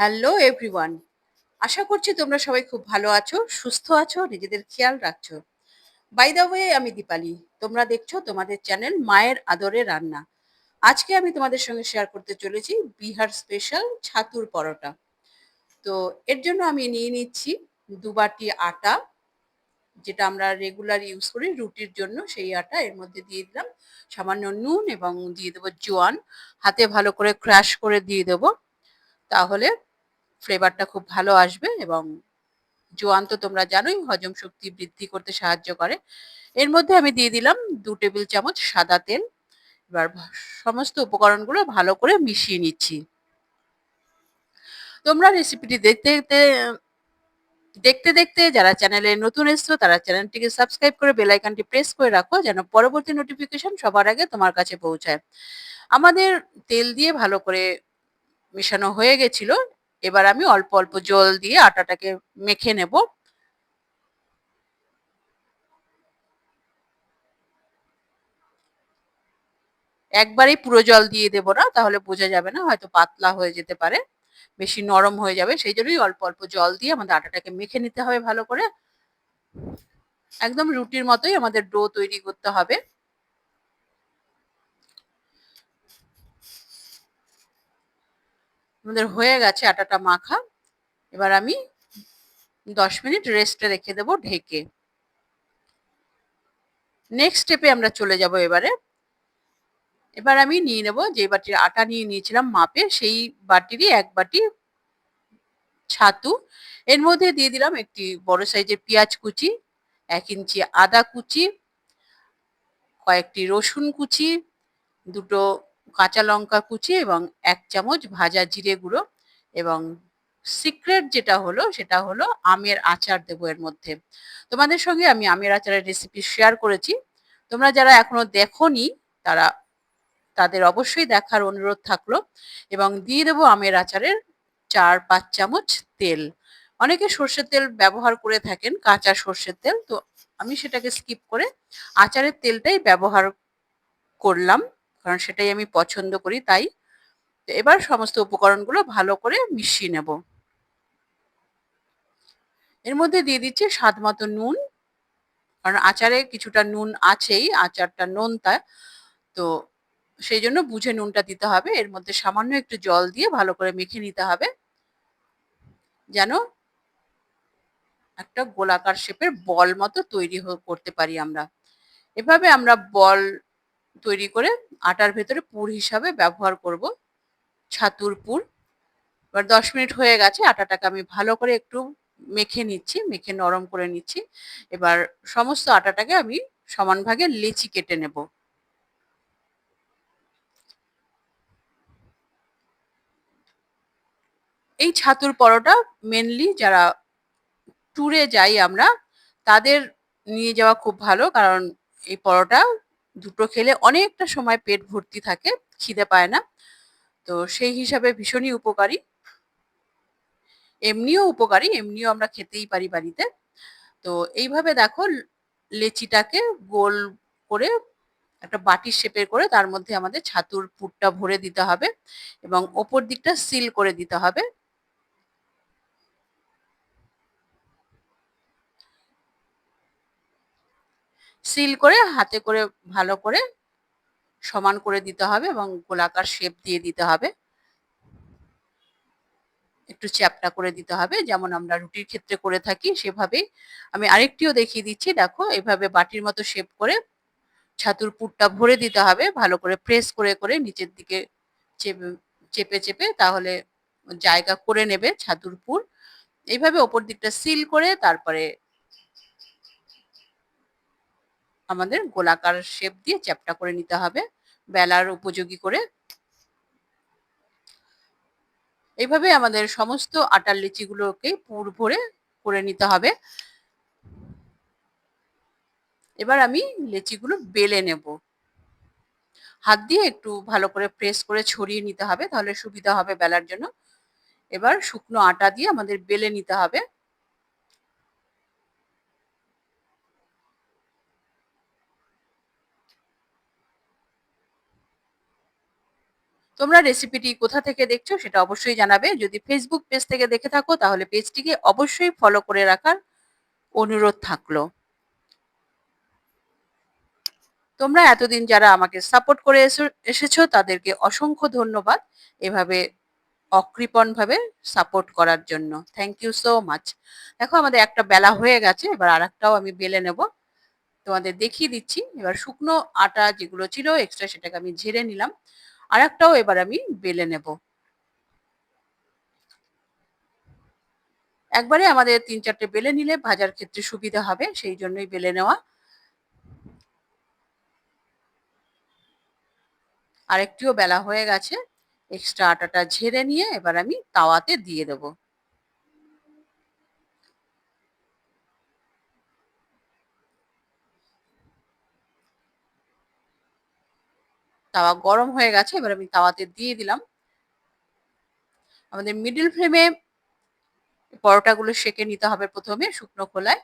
Hello everyone আশা করছি তোমরা সবাই খুব ভালো আছো, সুস্থ আছো, নিজেদের খেয়াল রাখছো। বাই দ্য ওয়ে আমি দীপালি। তোমরা দেখছ তোমাদের চ্যানেল মায়ের আদরে রান্না। আজকে আমি তোমাদের সঙ্গে শেয়ার করতে চলেছি বিহার স্পেশাল ছাতুর পরোটা। তো এর জন্য আমি নিয়ে নিচ্ছি দু বাটি আটা, যেটা আমরা রেগুলার ইউজ করি রুটির জন্য। সেই আটা এর মধ্যে দিয়ে দিলাম সামান্য নুন এবং দিয়ে দেবো জোয়ান। হাতে ভালো করে ক্রাশ করে দিয়ে দেবো। তাহলে ফ্লেভারটা খুব ভালো আসবে এবং জোয়ান তো তোমরা জানোই, হজম শক্তি বৃদ্ধি করতে সাহায্য করে। এর মধ্যে আমি দিয়ে দিলাম দু টেবিল চামচ সাদা তেল। এবার সমস্ত উপকরণগুলো ভালো করে মিশিয়ে নিচ্ছি। তোমরা রেসিপিটি দেখতে দেখতে দেখতে দেখতে যারা চ্যানেলে নতুন এসছো, তারা চ্যানেলটিকে সাবস্ক্রাইব করে বেল আইকনটি প্রেস করে রাখো যেন পরবর্তী নোটিফিকেশন সবার আগে তোমার কাছে পৌঁছায়। আমাদের তেল দিয়ে ভালো করে মেশানো হয়ে গেছিল। এবার আমি অল্প অল্প জল দিয়ে আটাটাকে মেখে নেব। একবারেই পুরো জল দিয়ে দেব না, তাহলে বোঝা যাবে না, হয়তো পাতলা হয়ে যেতে পারে, বেশি নরম হয়ে যাবে, সেই জন্যই অল্প অল্প জল দিয়ে আমাদের আটাটাকে মেখে নিতে হবে ভালো করে। একদম রুটির মতোই আমাদের ডো তৈরি করতে হবে। আমাদের হয়ে গেছে আটাটা মাখা। এবার আমি দশ মিনিট রেস্টে রেখে দেবো ঢেকে। নেক্সট স্টেপে আমরা চলে যাব এবারে। এবার আমি নিয়ে নেব, যে বাটির আটা নিয়ে নিয়েছিলাম মাপে, সেই বাটিরই এক বাটি ছাতু। এর মধ্যে দিয়ে দিলাম একটি বড় সাইজের পেঁয়াজ কুচি, এক ইঞ্চি আদা কুচি, কয়েকটি রসুন কুচি, দুটো কাঁচা লঙ্কা কুচি এবং এক চামচ ভাজা জিরে গুঁড়ো এবং সিক্রেট যেটা হলো সেটা হলো আমের আচার দেবো এর মধ্যে। তোমাদের সঙ্গে আমি আমের আচারের রেসিপি শেয়ার করেছি। তোমরা যারা এখনও দেখোনি, তারা তাদের অবশ্যই দেখার অনুরোধ থাকল এবং দিয়ে দেবো আমের আচারের চার পাঁচ চামচ তেল। অনেকে সর্ষের তেল ব্যবহার করে থাকেন, কাঁচা সর্ষের তেল, তো আমি সেটাকে স্কিপ করে আচারের তেলটাই ব্যবহার করলাম। কারণ সেটাই আমি পছন্দ করি, তাই এবার সমস্ত উপকরণগুলো ভালো করে মিশিয়ে নেব। এর মধ্যে দিয়ে দিচ্ছি স্বাদ মতো নুন, কারণ আচারে কিছুটা নুন আছেই, আচারটা নোনতা, তো সেই জন্য বুঝে নুনটা দিতে হবে। এর মধ্যে সামান্য একটু জল দিয়ে ভালো করে মেখে নিতে হবে, যেন একটা গোলাকার শেপের বল মতো তৈরি করতে পারি আমরা। এভাবে আমরা বল তৈরি করে আটার ভেতরে পুর হিসাবে ব্যবহার করব। ছাতুর পুর। এবার দশ মিনিট হয়ে গেছে, আটাটাকে আমি ভালো করে একটু মেখে নিচ্ছি, মেখে নরম করে নিচ্ছি। এবার সমস্ত আটাটাকে আমি সমান ভাগে লেচি কেটে নেব। এই ছাতুর পরোটা মেনলি যারা ট্যুরে যাই আমরা, তাদের নিয়ে যাওয়া খুব ভালো, কারণ এই পরোটা দুটো খেলে অনেকটা সময় পেট ভর্তি থাকে, খিদে পায় না। তো সেই হিসাবে ভীষণই উপকারী। এমনিও উপকারী, এমনিও আমরা খেতেই পারি বাড়িতে। তো এইভাবে দেখো, লেচিটাকে গোল করে একটা বাটির শেপের করে তার মধ্যে আমাদের ছাতুর পুরটা ভরে দিতে হবে এবং ওপর দিকটা সিল করে দিতে হবে। সিল করে হাতে করে ভালো করে সমান করে দিতে হবে এবং গোলাকার শেপ দিয়ে দিতে হবে। একটু চ্যাপটা করে দিতে হবে, যেমন আমরা রুটির ক্ষেত্রে করে থাকি সেভাবেই। আমি আরেকটিও দেখিয়ে দিচ্ছি, দেখো, এভাবে বাটির মতো শেপ করে ছাতুর পুরটা ভরে দিতে হবে, ভালো করে প্রেস করে করে নিচের দিকে চেপে চেপে চেপে তাহলে জায়গা করে নেবে ছাতুর পুর। এইভাবে ওপর দিকটা সিল করে তারপরে আমাদের গোলাকার শেপ দিয়ে চ্যাপটা করে নিতে হবে। বেলার উপযোগী করে। এইভাবে আমাদের সমস্ত আটার লিচিগুলোকে পুর ভরে করে নিতে হবে। এবার আমি লেচিগুলো বেলে নেব। হাত দিয়ে একটু ভালো করে প্রেস করে ছড়িয়ে নিতে হবে, তাহলে সুবিধা হবে বেলার জন্য। এবার শুকনো আটা দিয়ে আমাদের বেলে নিতে হবে। তোমরা রেসিপিটি কোথা থেকে দেখছ সেটা অবশ্যই জানাবে। যদি ফেসবুক পেজ থেকে দেখে থাকো, তাহলে পেজটিকে অবশ্যই ফলো করে রাখার অনুরোধ থাকল। তোমরা এতদিন যারা আমাকে সাপোর্ট করে এসো- এসেছ, তাদেরকে অসংখ্য ধন্যবাদ এভাবে অকৃপণভাবে সাপোর্ট করার জন্য। থ্যাংক ইউ সো মাচ দেখো, আমাদের একটা বেলা হয়ে গেছে, এবার আর একটাও আমি বেলে নেব। তোমাদের দেখিয়ে দিচ্ছি। এবার শুকনো আটা যেগুলো ছিল এক্সট্রা সেটাকে আমি ঝেড়ে নিলাম। আর একটাও এবার আমি বেলে নেব। একবারে আমাদের তিন চারটে বেলে নিলে ভাজার ক্ষেত্রে সুবিধা হবে, সেই জন্যই বেলে নেওয়া। আরেকটিও বেলা হয়ে গেছে, এক্সট্রা আটাটা ঝেড়ে নিয়ে এবার আমি তাওয়াতে দিয়ে দেব। তাওয়া গরম হয়ে গেছে, এবার আমি তাওয়াতে দিয়ে দিলাম। আমাদের মিডিল ফ্লেমে পরোটাগুলো সেকে নিতে হবে প্রথমে শুকনো খোলায়।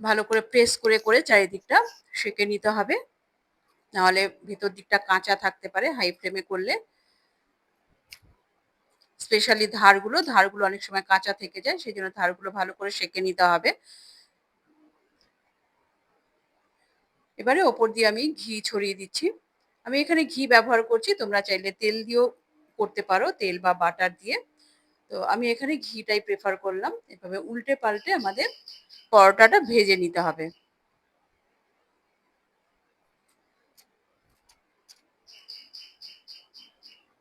ভালো করে প্রেস করে করে চারিদিকটা সেকে নিতে হবে। নাহলে ভেতর দিকটা কাঁচা থাকতে পারে হাই ফ্লেমে করলে। স্পেশালি ধারগুলো ধারগুলো অনেক সময় কাঁচা থেকে যায় সেই জন্য ধারগুলো ভালো করে সেকে নিতে হবে। এবারে ওপর দিয়ে আমি ঘি ছড়িয়ে দিচ্ছি। আমি এখানে ঘি ব্যবহার করছি, তোমরা চাইলে তেল দিয়েও করতে পারো, তেল বা বাটার দিয়ে। তো আমি এখানে ঘিটাই প্রেফার করলাম। এভাবে উল্টে পাল্টে আমাদের পরোটাটা ভেজে নিতে হবে।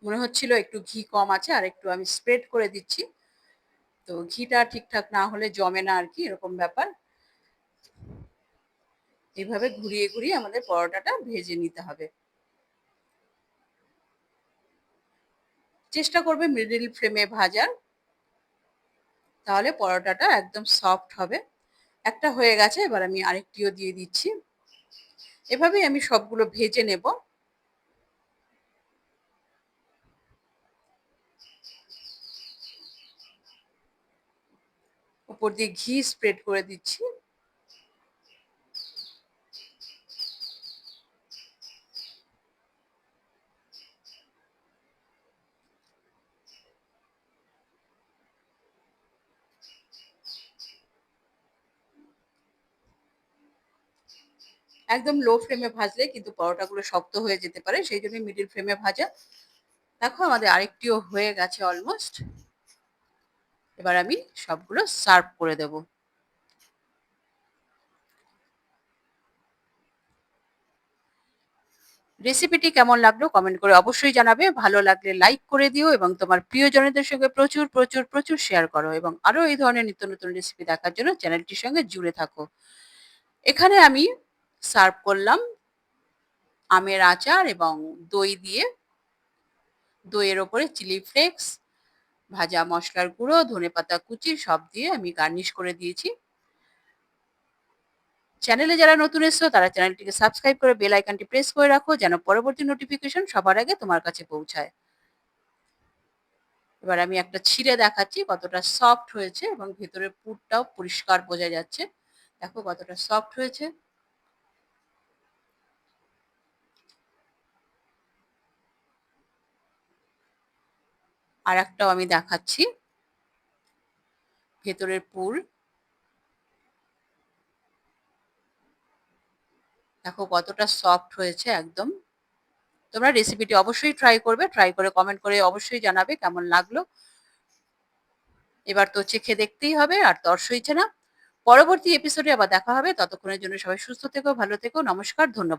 মনে হচ্ছিল একটু ঘি কম আছে, আর একটু আমি স্প্রেড করে দিচ্ছি। তো ঘিটা ঠিকঠাক না হলে জমে না আর কি, এরকম ব্যাপার। এইভাবে ঘুরিয়ে ঘুরিয়ে আমাদের পরোটাটা ভেজে নিতে হবে। চেষ্টা করবে মিডিল ফ্লেমে ভাজার। তাহলে পরোটাটা একদম সফট হবে। একটা হয়ে গেছে, এবার আমি আরেকটিও দিয়ে দিচ্ছি। এভাবেই আমি সবগুলো ভেজে নেব। উপর দিয়ে ঘি স্প্রেড করে দিচ্ছি। একদম লো ফ্লেমে ভাজলে কিন্তু পরোটাগুলো শক্ত হয়ে যেতে পারে, সেই জন্য মিডিল ফ্লেমে ভাজা। দেখো আমাদের আরেকটিও হয়ে গেছে অলমোস্ট এবার আমি সবগুলো সার্ভ করে দেব। রেসিপিটি কেমন লাগল কমেন্ট করে অবশ্যই জানাবে। ভালো লাগলে লাইক করে দিও এবং তোমার প্রিয়জনদের সঙ্গে প্রচুর প্রচুর প্রচুর শেয়ার করো এবং আরও এই ধরনের নিত্য নতুন রেসিপি দেখার জন্য চ্যানেলটির সঙ্গে জুড়ে থাকো। এখানে আমি সার্ভ করলাম আমের আচার এবং দই দিয়ে। দইয়ের ওপরে চিলি ফ্লেক্স, ভাজা মশলার গুঁড়ো, ধনে পাতা কুচি সব দিয়ে আমি গার্নিশ করে দিয়েছি। চ্যানেলে যারা নতুন এসছো, তারা চ্যানেলটিকে সাবস্ক্রাইব করে বেল আইকনটি প্রেস করে রাখো যেন পরবর্তী নোটিফিকেশন সবার আগে তোমার কাছে পৌঁছায়। এবার আমি একটা ছিঁড়ে দেখাচ্ছি কতটা সফট হয়েছে এবং ভেতরের পুরটাও পরিষ্কার বোঝা যাচ্ছে। দেখো কতটা সফট হয়েছে। আর একটাও আমি দেখাচ্ছি। ভেতরের পুর। দেখো কতটা সফট হয়েছে একদম। তোমরা রেসিপিটি অবশ্যই ট্রাই করবে ট্রাই করে কমেন্ট করে অবশ্যই জানাবে কেমন লাগল। এবার তো চেখে দেখতেই হবে, আর তর সইছে না। পরবর্তী এপিসোডে আবার দেখা হবে। ততক্ষণের জন্য সবাই সুস্থ থেকো, ভালো থেকো, নমস্কার, ধন্যবাদ।